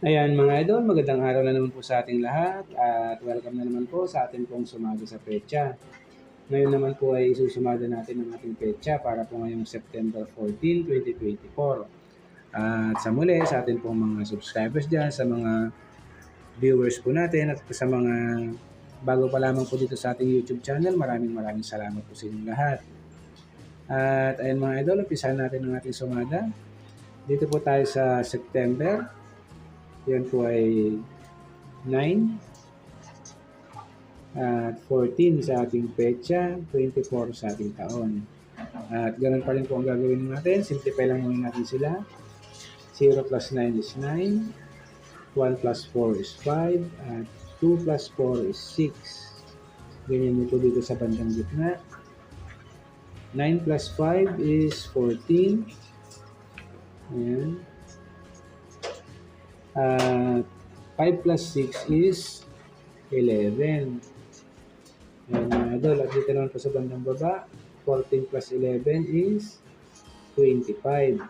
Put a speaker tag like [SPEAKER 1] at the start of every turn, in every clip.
[SPEAKER 1] Ayan mga idol, magandang araw na naman po sa ating lahat at welcome na naman po sa ating pong sumada sa pecha. Ngayon naman po ay isusumada natin ang ating pecha para po ngayong September 14, 2024. At sa muli, sa ating pong mga subscribers dyan, sa mga viewers po natin at sa mga bago pa lamang po dito sa ating YouTube channel, maraming maraming salamat po sa inyong lahat. At ayun mga idol, umpisahan natin ang ating sumada. Dito po tayo sa September yan po ay 9 at 14 sa ating pecha, 24 sa ating taon. At ganun pa rin po ang gagawin natin. Simplify lang muna natin sila. 0 plus 9 is 9. 1 plus 4 is 5. At 2 plus 4 is 6. Ganyan po dito sa bandang gitna. 9 plus 5 is 14. Ayan. At 5 plus 6 is 11. Ayan mga idol. At dito naman po sa bandang baba, 14 plus 11 is 25.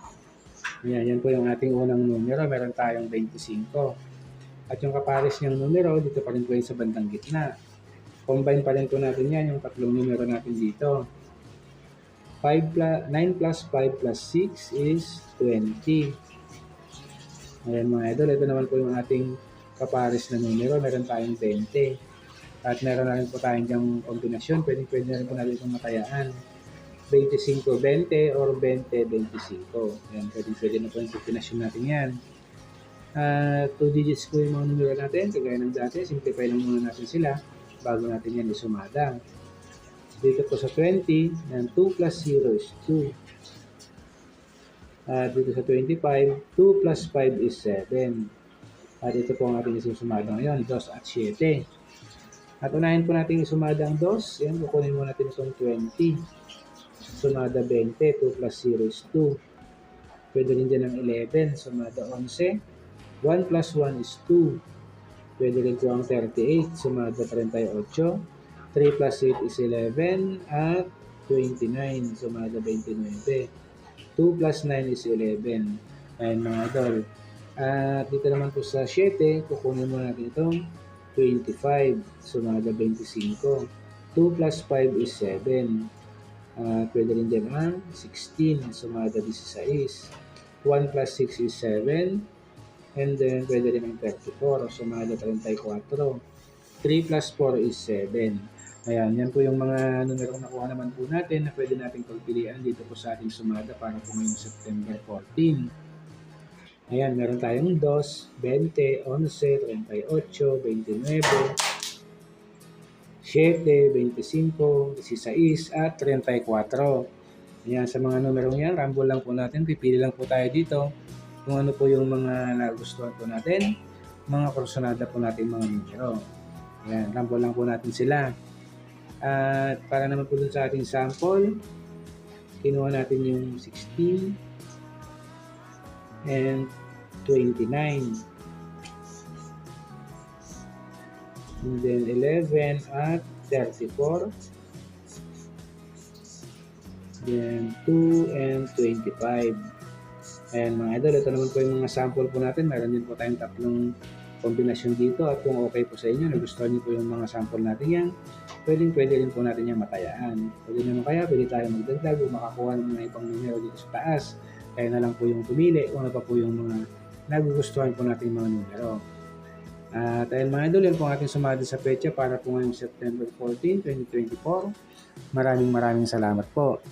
[SPEAKER 1] Ayan, yan po yung ating unang numero. Meron tayong 25. At yung kapares niyang numero, dito pa rin po yung sa bandang gitna. Combine pa rin po natin yan, yung tatlong numero natin dito. 5 plus, 9 plus 5 plus 6 is 20. Ayan mga idol, ito naman po yung ating kapares na numero. Meron tayong 20. At meron na rin po tayong diyang kombinasyon. Pwede, pwede na rin po natin itong matayaan. 25-20 or 20-25. Ayan, pwede, pwede na po yung kombinasyon natin yan. At 2 digits po yung mga numero natin. Kagaya ng dati, simplify lang muna natin sila bago natin yan isumada. Dito po sa 20, yan, 2 plus 0 is 2. At dito sa 25, 2 plus 5 is 7. At ito po ang ating isusumada ngayon, 2 at 7. At unahin po natin isumada ang 2. Yan, kukunin mo natin itong 20. Sumada 20, 2 plus 0 is 2. Pwede rin dyan ang 11, sumada 11. 1 plus 1 is 2. Pwede rin po ang 38, sumada 38. 3 plus 8 is 11 at 29, sumada 29. 2 plus 9 is 11. Ayan mga idol. At dito naman po sa 7, kukunin mo natin itong 25, sumada 25. 2 plus 5 is 7. At pwede rin din ang 16, sumada 16. 1 plus 6 is 7. And then pwede rin ang 34, sumada 34. 3 plus 4 is 7. Ayan, yan po yung mga numerong nakuha naman po natin na pwede nating pagpilian dito po sa ating sumada para po ngayong September 14. Ayan, meron tayong 2, 20, 11, 38, 29, 7, 25, 16, at 34. Ayan, sa mga numerong yan, rumble lang po natin. Pipili lang po tayo dito kung ano po yung mga nagustuhan po natin, mga kursunada po natin mga numero. Ayan, rumble lang po natin sila. At para naman po sa ating sample, kinuha natin yung 16 and 29. And then 11 at 34. Then 2 and 25. Ayan mga idol, ito naman po yung mga sample po natin. Meron din po tayong tatlong kombinasyon dito at kung okay po sa inyo, nagustuhan niyo po yung mga sample natin yan, pwedeng pwede rin po natin yan matayaan. Pwede naman kaya, pwede tayo magdagdag o makakuha ng mga ibang numero dito sa taas. Kaya na lang po yung pumili kung ano pa po yung mga nagugustuhan po natin mga numero. At ayun mga idol, yan po ang ating sumali sa pecha para po ngayong September 14, 2024. Maraming maraming salamat po.